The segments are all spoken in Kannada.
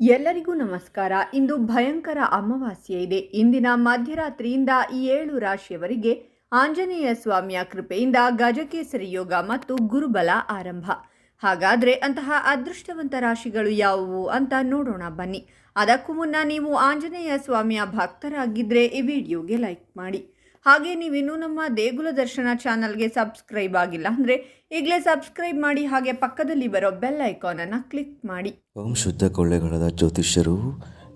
ಎಲ್ಲರಿಗೂ ನಮಸ್ಕಾರ. ಇಂದು ಭಯಂಕರ ಅಮಾವಾಸ್ಯೆ ಇದೆ. ಇಂದಿನ ಮಧ್ಯರಾತ್ರಿಯಿಂದ ಈ ಏಳು ರಾಶಿಯವರಿಗೆ ಆಂಜನೇಯ ಸ್ವಾಮಿಯ ಕೃಪೆಯಿಂದ ಗಜಕೇಸರಿ ಯೋಗ ಮತ್ತು ಗುರುಬಲ ಆರಂಭ. ಹಾಗಾದ್ರೆ ಅಂತಹ ಅದೃಷ್ಟವಂತ ರಾಶಿಗಳು ಯಾವುವು ಅಂತ ನೋಡೋಣ ಬನ್ನಿ. ಅದಕ್ಕೂ ಮುನ್ನ ನೀವು ಆಂಜನೇಯ ಸ್ವಾಮಿಯ ಭಕ್ತರಾಗಿದ್ದರೆ ಈ ವಿಡಿಯೋಗೆ ಲೈಕ್ ಮಾಡಿ. ಹಾಗೆ ನೀವಿನ್ನೂ ನಮ್ಮ ದೇಗುಲ ದರ್ಶನ ಚಾನಲ್ಗೆ ಸಬ್ಸ್ಕ್ರೈಬ್ ಆಗಿಲ್ಲ ಅಂದರೆ ಈಗಲೇ ಸಬ್ಸ್ಕ್ರೈಬ್ ಮಾಡಿ, ಹಾಗೆ ಪಕ್ಕದಲ್ಲಿ ಬರೋ ಬೆಲ್ ಐಕಾನನ್ನು ಕ್ಲಿಕ್ ಮಾಡಿ. ಓಂ ಶುದ್ಧ ಕೊಳ್ಳೆಗಳಾದ ಜ್ಯೋತಿಷ್ಯರು,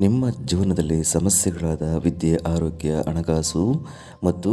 ನಿಮ್ಮ ಜೀವನದಲ್ಲಿ ಸಮಸ್ಯೆಗಳಾದ ವಿದ್ಯೆ, ಆರೋಗ್ಯ, ಹಣಕಾಸು ಮತ್ತು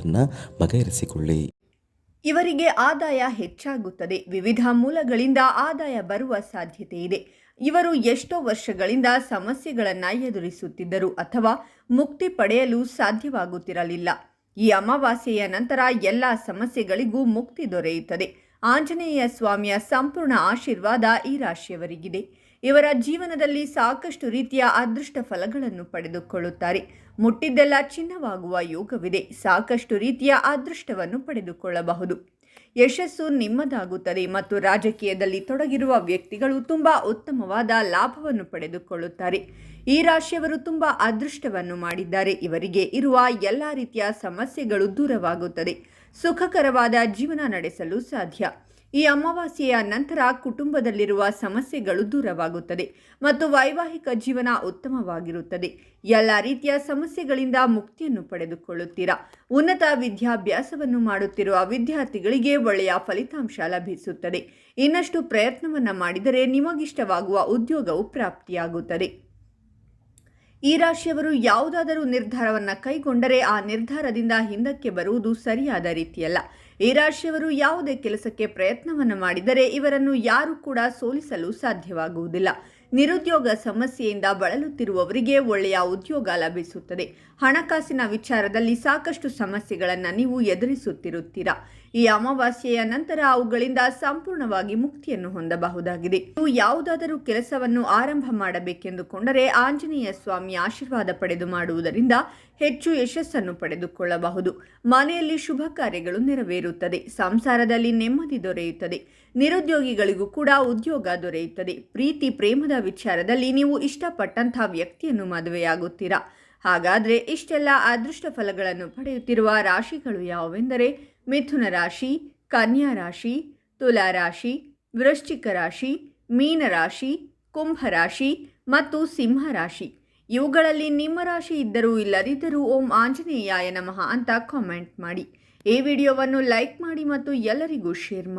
ಸಮಸ್ಯೆಗಳನ್ನು ಬಗೆಹರಿಸಿಕೊಳ್ಳಿ. ಇವರಿಗೆ ಆದಾಯ ಹೆಚ್ಚಾಗುತ್ತದೆ. ವಿವಿಧ ಮೂಲಗಳಿಂದ ಆದಾಯ ಬರುವ ಸಾಧ್ಯತೆ ಇದೆ. ಇವರು ಎಷ್ಟೋ ವರ್ಷಗಳಿಂದ ಸಮಸ್ಯೆಗಳನ್ನು ಎದುರಿಸುತ್ತಿದ್ದರು ಅಥವಾ ಮುಕ್ತಿ ಪಡೆಯಲು ಸಾಧ್ಯವಾಗುತ್ತಿರಲಿಲ್ಲ. ಈ ಅಮಾವಾಸ್ಯೆಯ ನಂತರ ಎಲ್ಲ ಸಮಸ್ಯೆಗಳಿಗೂ ಮುಕ್ತಿ ದೊರೆಯುತ್ತದೆ. ಆಂಜನೇಯ ಸ್ವಾಮಿಯ ಸಂಪೂರ್ಣ ಆಶೀರ್ವಾದ ಈ ರಾಶಿಯವರಿಗಿದೆ. ಇವರ ಜೀವನದಲ್ಲಿ ಸಾಕಷ್ಟು ರೀತಿಯ ಅದೃಷ್ಟ ಫಲಗಳನ್ನು ಪಡೆದುಕೊಳ್ಳುತ್ತಾರೆ. ಮುಟ್ಟಿದ್ದೆಲ್ಲ ಚಿನ್ನವಾಗುವ ಯೋಗವಿದೆ. ಸಾಕಷ್ಟು ರೀತಿಯ ಅದೃಷ್ಟವನ್ನು ಪಡೆದುಕೊಳ್ಳಬಹುದು. ಯಶಸ್ಸು ನಿಮ್ಮದಾಗುತ್ತದೆ ಮತ್ತು ರಾಜಕೀಯದಲ್ಲಿ ತೊಡಗಿರುವ ವ್ಯಕ್ತಿಗಳು ತುಂಬ ಉತ್ತಮವಾದ ಲಾಭವನ್ನು ಪಡೆದುಕೊಳ್ಳುತ್ತಾರೆ. ಈ ರಾಶಿಯವರು ತುಂಬ ಅದೃಷ್ಟವನ್ನು ಮಾಡಿದ್ದಾರೆ. ಇವರಿಗೆ ಇರುವ ಎಲ್ಲ ರೀತಿಯ ಸಮಸ್ಯೆಗಳು ದೂರವಾಗುತ್ತದೆ. ಸುಖಕರವಾದ ಜೀವನ ನಡೆಸಲು ಸಾಧ್ಯ. ಈ ಅಮಾವಾಸ್ಯೆಯ ನಂತರ ಕುಟುಂಬದಲ್ಲಿರುವ ಸಮಸ್ಯೆಗಳು ದೂರವಾಗುತ್ತದೆ ಮತ್ತು ವೈವಾಹಿಕ ಜೀವನ ಉತ್ತಮವಾಗಿರುತ್ತದೆ. ಎಲ್ಲ ರೀತಿಯ ಸಮಸ್ಯೆಗಳಿಂದ ಮುಕ್ತಿಯನ್ನು ಪಡೆದುಕೊಳ್ಳುತ್ತೀರಾ? ಉನ್ನತ ವಿದ್ಯಾಭ್ಯಾಸವನ್ನು ಮಾಡುತ್ತಿರುವ ವಿದ್ಯಾರ್ಥಿಗಳಿಗೆ ಒಳ್ಳೆಯ ಫಲಿತಾಂಶ ಲಭಿಸುತ್ತದೆ. ಇನ್ನಷ್ಟು ಪ್ರಯತ್ನವನ್ನು ಮಾಡಿದರೆ ನಿಮಗಿಷ್ಟವಾಗುವ ಉದ್ಯೋಗವು ಪ್ರಾಪ್ತಿಯಾಗುತ್ತದೆ. ಈ ರಾಶಿಯವರು ಯಾವುದಾದರೂ ನಿರ್ಧಾರವನ್ನು ಕೈಗೊಂಡರೆ ಆ ನಿರ್ಧಾರದಿಂದ ಹಿಂದಕ್ಕೆ ಬರುವುದು ಸರಿಯಾದ ರೀತಿಯಲ್ಲ. ಈ ರಾಶಿಯವರು ಯಾವುದೇ ಕೆಲಸಕ್ಕೆ ಪ್ರಯತ್ನವನ್ನು ಮಾಡಿದರೆ ಇವರನ್ನು ಯಾರೂ ಕೂಡ ಸೋಲಿಸಲು ಸಾಧ್ಯವಾಗುವುದಿಲ್ಲ. ನಿರುದ್ಯೋಗ ಸಮಸ್ಯೆಯಿಂದ ಬಳಲುತ್ತಿರುವವರಿಗೆ ಒಳ್ಳೆಯ ಉದ್ಯೋಗ ಲಭಿಸುತ್ತದೆ. ಹಣಕಾಸಿನ ವಿಚಾರದಲ್ಲಿ ಸಾಕಷ್ಟು ಸಮಸ್ಯೆಗಳನ್ನು ನೀವು ಎದುರಿಸುತ್ತಿರುತ್ತೀರಾ? ಈ ಅಮಾವಾಸ್ಯೆಯ ನಂತರ ಅವುಗಳಿಂದ ಸಂಪೂರ್ಣವಾಗಿ ಮುಕ್ತಿಯನ್ನು ಹೊಂದಬಹುದಾಗಿದೆ. ನೀವು ಯಾವುದಾದರೂ ಕೆಲಸವನ್ನು ಆರಂಭ ಮಾಡಬೇಕೆಂದುಕೊಂಡರೆ ಆಂಜನೇಯ ಸ್ವಾಮಿ ಆಶೀರ್ವಾದ ಪಡೆದು ಮಾಡುವುದರಿಂದ ಹೆಚ್ಚು ಯಶಸ್ಸನ್ನು ಪಡೆದುಕೊಳ್ಳಬಹುದು. ಮನೆಯಲ್ಲಿ ಶುಭ ಕಾರ್ಯಗಳು ನೆರವೇರುತ್ತದೆ. ಸಂಸಾರದಲ್ಲಿ ನೆಮ್ಮದಿ ದೊರೆಯುತ್ತದೆ. ನಿರುದ್ಯೋಗಿಗಳಿಗೂ ಕೂಡ ಉದ್ಯೋಗ ದೊರೆಯುತ್ತದೆ. ಪ್ರೀತಿ, ಪ್ರೇಮದ ವಿಚಾರದಲ್ಲಿ ನೀವು ಇಷ್ಟಪಟ್ಟಂಥ ವ್ಯಕ್ತಿಯನ್ನು ಮದುವೆಯಾಗುತ್ತೀರಾ? ಹಾಗಾದರೆ ಇಷ್ಟೆಲ್ಲ ಅದೃಷ್ಟ ಫಲಗಳನ್ನು ಪಡೆಯುತ್ತಿರುವ ರಾಶಿಗಳು ಯಾವುವೆಂದರೆ ಮಿಥುನ ರಾಶಿ, ಕನ್ಯಾ ರಾಶಿ, ತುಲಾ ರಾಶಿ, ವೃಶ್ಚಿಕ ರಾಶಿ, ಮೀನ ರಾಶಿ, ಕುಂಭ ರಾಶಿ ಮತ್ತು ಸಿಂಹ ರಾಶಿ. ಇವುಗಳಲ್ಲಿ ನಿಮ್ಮ ರಾಶಿ ಇದ್ದರೂ ಇಲ್ಲದಿದ್ದರೂ ಓಂ ಆಂಜನೇಯಾಯ ನಮಃ ಅಂತ ಕಾಮೆಂಟ್ ಮಾಡಿ. ಈ ವಿಡಿಯೋವನ್ನು ಲೈಕ್ ಮಾಡಿ ಮತ್ತು ಎಲ್ಲರಿಗೂ ಶೇರ್ ಮಾಡಿ.